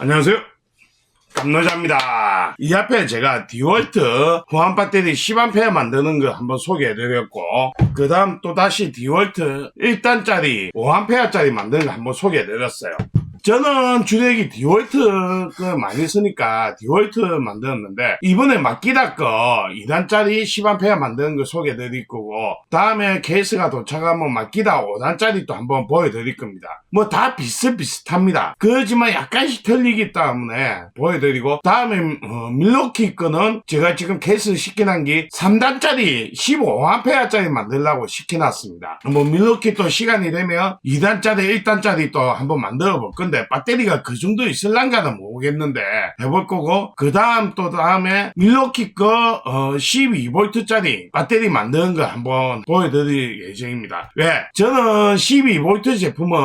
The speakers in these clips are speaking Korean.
안녕하세요. 감노자입니다. 이 앞에 제가 디월트 후한 배터리 10A 만드는 거 한번 소개해드렸고, 그 다음 또 다시 디월트 1단짜리 5A짜리 만드는 거 한번 소개해드렸어요. 저는 주력이 디월트 그 많이 쓰니까 디월트 만들었는데 이번에 마키다 거 2단짜리 10A 만드는 거 소개해드릴 거고 다음에 케이스가 도착하면 마키다 5단짜리 또 한번 보여드릴 겁니다. 뭐 다 비슷비슷합니다. 그렇지만 약간씩 틀리기 때문에 보여드리고 다음에 어, 밀로키 거는 제가 지금 케이스 시켜놓은 게 3단짜리 15A짜리 만들려고 시켜놨습니다. 뭐 밀로키 또 시간이 되면 2단짜리 1단짜리 또 한번 만들어 볼 건데 배터리가 그 정도 있을란가는 모르겠는데 해볼 거고 그 다음 또 다음에 밀로키 거 어, 12V짜리 배터리 만드는 거 한번 보여드릴 예정입니다. 왜? 저는 12V 제품은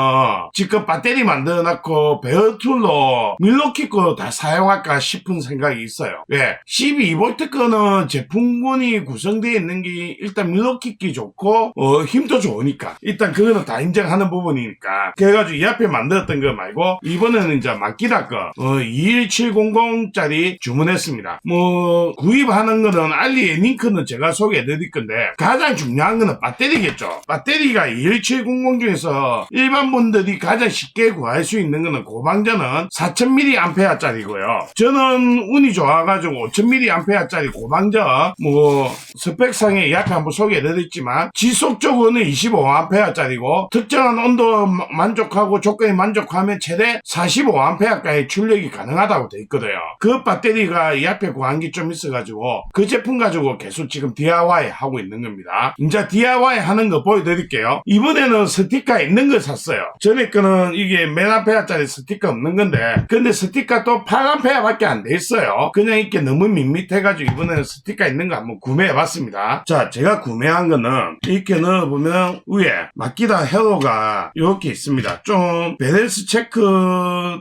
지금 배터리 만들어놨고 베어툴로 밀로키 거 다 사용할까 싶은 생각이 있어요. 왜? 12V 거는 제품군이 구성되어 있는 게 일단 밀로키 기 좋고 어, 힘도 좋으니까 일단 그거는 다 인정하는 부분이니까 그래가지고 이 앞에 만들었던 거 말고 이번에는 이제 마키다 거 어, 21700짜리 주문했습니다. 뭐 구입하는 거는 알리의 링크는 제가 소개해드릴 건데 가장 중요한 거는 배터리겠죠. 배터리가 21700 중에서 일반 분들이 가장 쉽게 구할 수 있는 거는 고방전은 4000mAh짜리고요. 저는 운이 좋아가지고 5000mAh짜리 고방전 뭐 스펙상에 이 앞에 한번 소개해드렸지만 지속적으로는 25A짜리고 특정한 온도 마- 만족하고 조건에 만족하면 최대 45A까지 출력이 가능하다고 돼 있거든요. 그 배터리가 이 앞에 구한 게좀 있어가지고 그 제품 가지고 계속 지금 DIY 하고 있는 겁니다. 이제 DIY 하는 거 보여드릴게요. 이번에는 스티커 있는 걸 샀어요. 전에 거는 이게 맨 앞에짜리 스티커 없는 건데 근데 스티커 또 8A밖에 안 돼 있어요. 그냥 이게 너무 밋밋해가지고 이번에는 스티커 있는 거 한번 구매해봤습니다. 자, 제가 구매한 거는 이렇게 넣어보면 위에 마키다 헤로가 이렇게 있습니다. 좀 밸런스 체크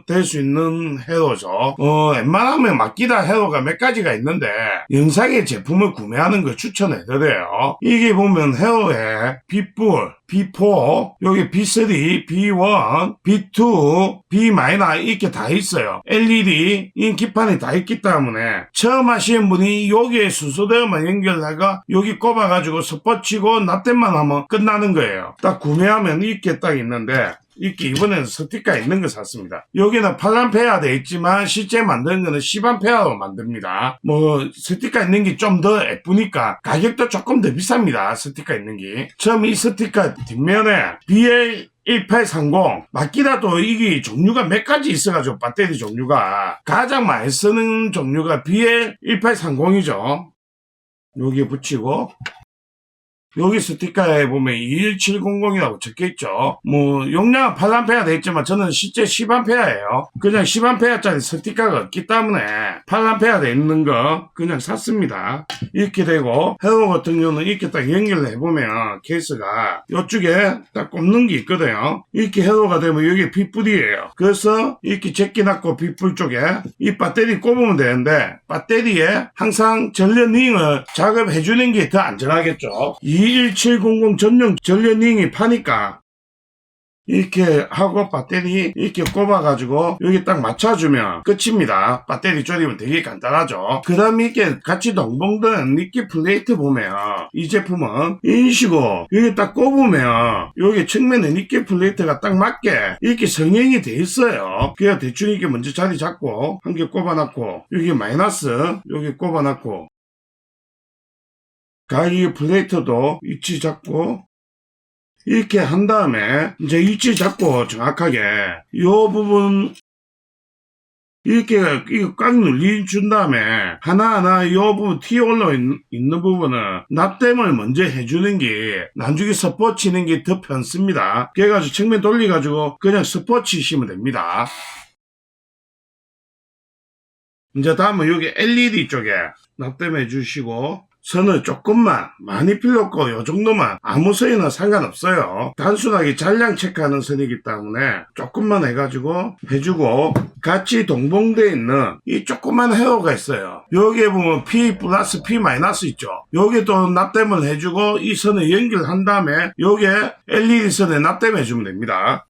될 수 있는 헤로죠. 어, 웬만하면 마키다 헤로가 몇 가지가 있는데 영상의 제품을 구매하는 걸 추천해 드려요. 이게 보면 헤로에 빗불, B4, 여기 B3, B1, B2, B- 이렇게 다 있어요. LED, 인기판이 다 있기 때문에 처음 하시는 분이 여기에 순서대로만 연결하가 여기 꼽아가지고 스포치고 납땜만 하면 끝나는 거예요. 딱 구매하면 이렇게 딱 있는데 이렇게 이번에는 스티커 있는 거 샀습니다. 여기는 8A 돼 있지만 실제 만드는 거는 10A로 만듭니다. 뭐 스티커 있는 게 좀 더 예쁘니까 가격도 조금 더 비쌉니다. 스티커 있는 게. 처음 이 스티커 뒷면에 BL 1830 맞기라도 이게 종류가 몇 가지 있어가지고 배터리 종류가 가장 많이 쓰는 종류가 BL 1830이죠. 여기에 붙이고 여기 스티커에 보면 21700이라고 적혀있죠. 뭐, 용량은 8A 돼 있지만 저는 실제 10A예요. 그냥 10A짜리 스티커가 없기 때문에 8A 돼 있는 거 그냥 샀습니다. 이렇게 되고, 헤어 같은 경우는 이렇게 딱 연결해보면 케이스가 이쪽에 딱 꼽는 게 있거든요. 이렇게 헤어가 되면 여기 빗불이에요. 그래서 이렇게 제끼 놨고 빗불 쪽에 이 배터리 꼽으면 되는데, 배터리에 항상 전련링을 작업해주는 게 더 안전하겠죠. 21700 전용 전련링이 파니까 이렇게 하고 배터리 이렇게 꼽아가지고 여기 딱 맞춰주면 끝입니다. 배터리 조립은 되게 간단하죠. 그 다음에 이렇게 같이 동봉된 미끼 플레이트 보면 이 제품은 이런 식으로 여기 딱 꼽으면 여기 측면에 니끼 플레이트가 딱 맞게 이렇게 성형이 돼 있어요. 그래야 대충 이게 먼저 자리 잡고 한 개 꼽아놨고 여기 마이너스 여기 꼽아놨고 가위 플레이트도 위치 잡고 이렇게 한 다음에 이제 위치 잡고 정확하게 요 부분 이렇게 이거 꽉 눌리 준 다음에 하나하나 요 부분 튀어 올라 있- 있는 부분은 납땜을 먼저 해주는 게 나중에 스포 치는 게 더 편습니다. 그래가지고 측면 돌려가지고 그냥 스포 치시면 됩니다. 이제 다음은 여기 LED 쪽에 납땜해 주시고 선을 조금만 많이 필요 없고 요 정도만 아무 선이나 상관없어요. 단순하게 잔량 체크하는 선이기 때문에 조금만 해가지고 해주고 같이 동봉되어 있는 이 조그만 헤어가 있어요. 여기에 보면 P 플러스 P 마이너스 있죠. 여기에 또 납땜을 해주고 이 선을 연결한 다음에 여기에 LED 선에 납땜해 주면 됩니다.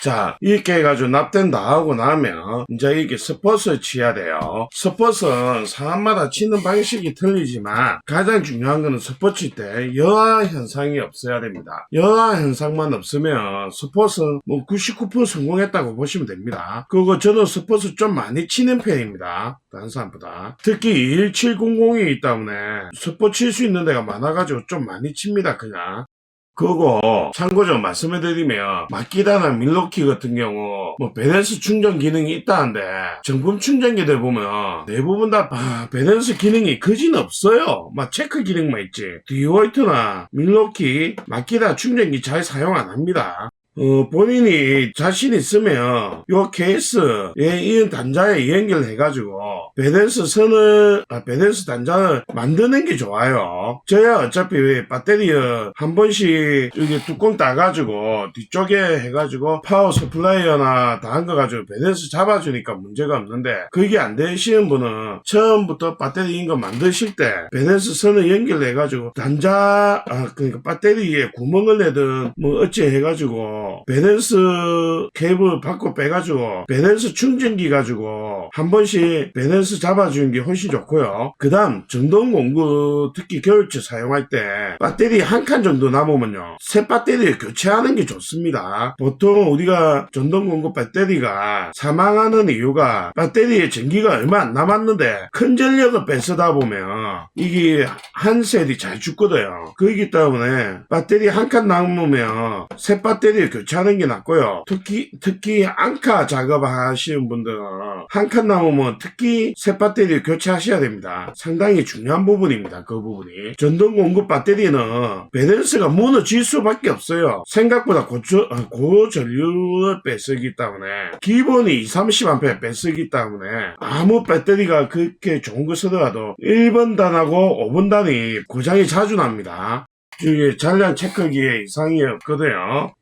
자, 이렇게 해가지고 납땜 다 하고 나면, 이제 이게 스폿을 치야 돼요. 스폿은 사람마다 치는 방식이 틀리지만, 가장 중요한 거는 칠때 여하 현상이 없어야 됩니다. 여하 현상만 없으면, 스폿은 뭐99% 성공했다고 보시면 됩니다. 그리고 저는 스폿을 좀 많이 치는 편입니다. 다른 사람보다. 특히 21700이 때문에, 스폿 칠수 있는 데가 많아가지고 좀 많이 칩니다, 그냥. 그거 참고로 말씀해 드리면 마키다나 밀로키 같은 경우 뭐 밸런스 충전 기능이 있다는데 정품 충전기들 보면 대부분 다 아, 밸런스 기능이 거진 없어요. 막 체크 기능만 있지. 디월트나 밀로키 마키다 충전기 잘 사용 안 합니다 어, 본인이 자신 있으면 요 케이스에 이은 단자에 연결해 가지고 밸런스 선을 아, 밸런스 단자를 만드는 게 좋아요. 저야 어차피 배터리 한 번씩 이게 뚜껑 따가지고 뒤쪽에 해가지고 파워 서플라이어나 다 한 거 가지고 밸런스 잡아주니까 문제가 없는데 그게 안 되시는 분은 처음부터 배터리 인 거 만드실 때 밸런스 선을 연결해 가지고 단자 아 그러니까 배터리에 구멍을 내든 뭐 어찌 해가지고 밸런스 케이블 받고 빼가지고 밸런스 충전기 가지고 한 번씩 밸런스 잡아주는 게 훨씬 좋고요. 그 다음 전동 공구 특히 겨울철 사용할 때 배터리 한 칸 정도 남으면요. 새 배터리를 교체하는 게 좋습니다. 보통 우리가 전동 공구 배터리가 사망하는 이유가 배터리에 전기가 얼마 안 남았는데 큰 전력을 뺏어다 보면 이게 한 셀이 잘 죽거든요. 그렇기 때문에 배터리 한 칸 남으면 새 배터리 를 교체하는 게 낫고요. 특히 특히 앙카 작업하시는 분들은 한 칸 남으면 특히 새 배터리를 교체하셔야 됩니다. 상당히 중요한 부분입니다. 그 부분이 전동 공급 배터리는 밸런스가 무너질 수밖에 없어요. 생각보다 고저, 아, 고전류를 뺏쓰기 때문에 기본이 2, 30A 뺏쓰기 때문에 아무 배터리가 그렇게 좋은 거 쓰더라도 1번 단하고 5번 단이 고장이 자주 납니다. 이게 잔량 체크기에 이상이 없거든요.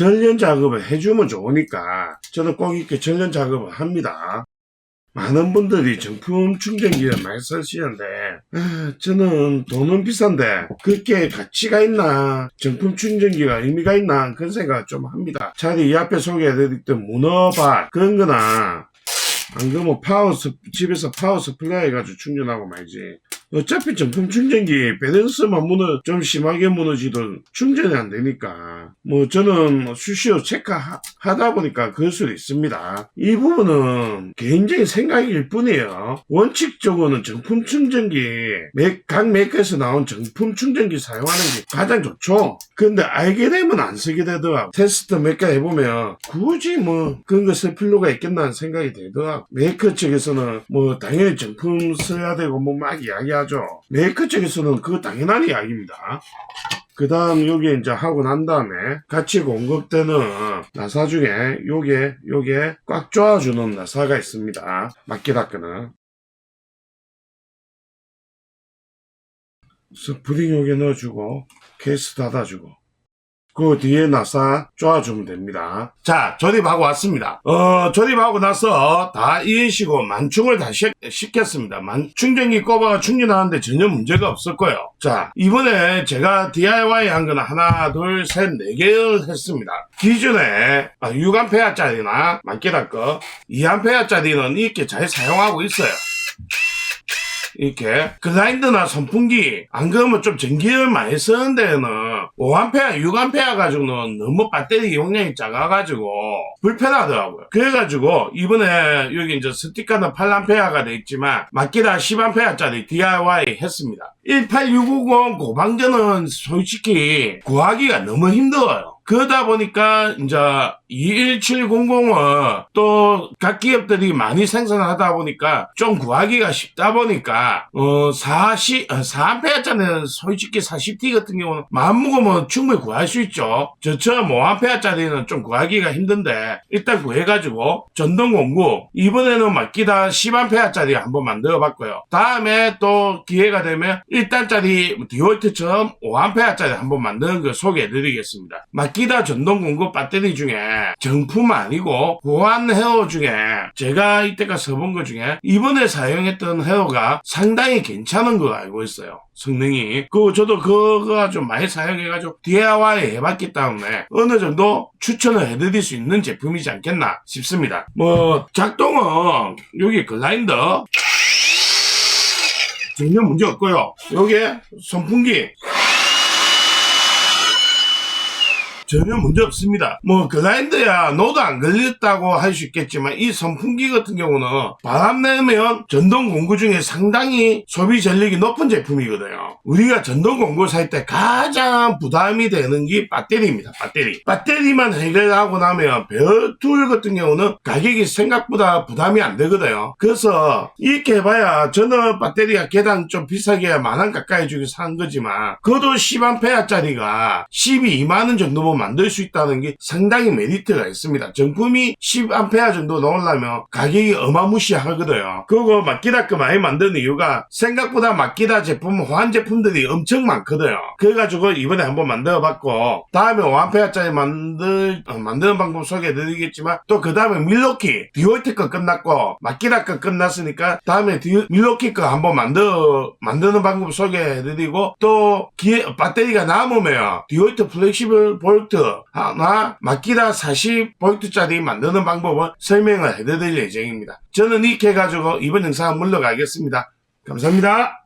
전련 작업을 해주면 좋으니까 저는 꼭 이렇게 전련 작업을 합니다. 많은 분들이 정품 충전기를 많이 쓰시는데 아, 저는 돈은 비싼데 그렇게 가치가 있나 정품 충전기가 의미가 있나 그런 생각을 좀 합니다. 차라리 이 앞에 소개해드렸던 문어발 그런 거나 안 그러면 파워 스- 집에서 파워 스플라이 해가지고 충전하고 말지. 어차피 정품 충전기 밸런스만 무너 좀 심하게 무너지도 충전이 안 되니까 뭐 저는 뭐 수시로 체크하다 보니까 그럴 수도 있습니다. 이 부분은 개인적인 생각일 뿐이에요. 원칙적으로는 정품 충전기 맥- 각 메이커에서 나온 정품 충전기 사용하는 게 가장 좋죠. 근데 알게 되면 안 쓰게 되더라고. 테스트 몇 개 해보면 굳이 뭐 그런 거 쓸 필요가 있겠나 생각이 들더라고. 메이커 측에서는 뭐 당연히 정품 써야 되고 뭐 막 이야기하 죠. 메이커 측에서는 그거 당연한 이야기입니다. 그 다음 요게 이제 하고 난 다음에 같이 공급되는 나사 중에 요게 요게 꽉 조아주는 나사가 있습니다. 닦는 스프링 요게 넣어주고 케이스 닫아주고 그 뒤에 나사 쪼아주면 됩니다. 자, 조립하고 왔습니다. 어, 조립하고 나서 다 이으시고 만충을 다 시, 시켰습니다. 만, 충전기 꼽아 충전하는데 전혀 문제가 없었고요. 자, 이번에 제가 DIY 한 거는 하나, 둘, 셋, 네 개를 했습니다. 기존에 아, 6A짜리나 만깨달 거 2A짜리는 이렇게 잘 사용하고 있어요. 이렇게 글라인드나 선풍기 안 그러면 좀 전기를 많이 쓰는 데는 5A, 6A 가지고는 너무 배터리 용량이 작아가지고 불편하더라고요. 그래가지고 이번에 여기 이제 스티커는 8A가 돼 있지만 마키다 10A짜리 DIY 했습니다. 18650 고방전은 솔직히 구하기가 너무 힘들어요. 그러다 보니까 이제 21700은 또 각 기업들이 많이 생산하다 보니까 좀 구하기가 쉽다 보니까 어 40, 4A짜리는 솔직히 40T 같은 경우는 마음 먹으면 충분히 구할 수 있죠. 저처럼 5A짜리는 좀 구하기가 힘든데 일단 구해가지고 전동 공구 이번에는 맡기다 10A짜리 한번 만들어 봤고요. 다음에 또 기회가 되면 1단짜리 디월트처럼 5A짜리 한번 만드는 걸 소개해 드리겠습니다. 맡기다 전동 공구 배터리 중에 정품 아니고 보안 헤어 중에 제가 이때까지 써본 것 중에 이번에 사용했던 헤어가 상당히 괜찮은 거 알고 있어요. 성능이. 그 저도 그거 좀 많이 사용해가지고 DIY 해봤기 때문에 어느 정도 추천을 해드릴 수 있는 제품이지 않겠나 싶습니다. 뭐 작동은 여기 글라인더 전혀 문제 없고요. 요게 선풍기 전혀 문제 없습니다. 뭐 글라인더야 노드 안 걸렸다고 할 수 있겠지만 이 선풍기 같은 경우는 바람 내면 전동 공구 중에 상당히 소비 전력이 높은 제품이거든요. 우리가 전동 공구 살 때 가장 부담이 되는 게 배터리입니다. 배터리. 배터리만 해결하고 나면 별툴 같은 경우는 가격이 생각보다 부담이 안 되거든요. 그래서 이렇게 해봐야 저는 배터리가 계단 좀 비싸게 만 원 가까이 주고 산 거지만 그것도 10A짜리가 12만원 정도면 만들 수 있다는 게 상당히 메리트가 있습니다. 정품이 10A 정도 나오려면 가격이 어마무시하거든요. 그리고 마키다 거 많이 만드는 이유가 생각보다 마키다 제품 호환 제품들이 엄청 많거든요. 그래가지고 이번에 한번 만들어봤고 다음에 5A짜리 만들 어, 만드는 방법 소개해드리겠지만 또 그 다음에 밀로키 디올트 거 끝났고 마키다 거 끝났으니까 다음에 디- 밀로키 거 한번 만들어 만드는 방법 소개해드리고 또 기회 배터리가 남으면 디올트 플렉시블 볼트 하나 마키다 40볼트짜리 만드는 방법을 설명을 해드릴 예정입니다. 저는 이렇게 해가지고 이번 영상 물러가겠습니다. 감사합니다.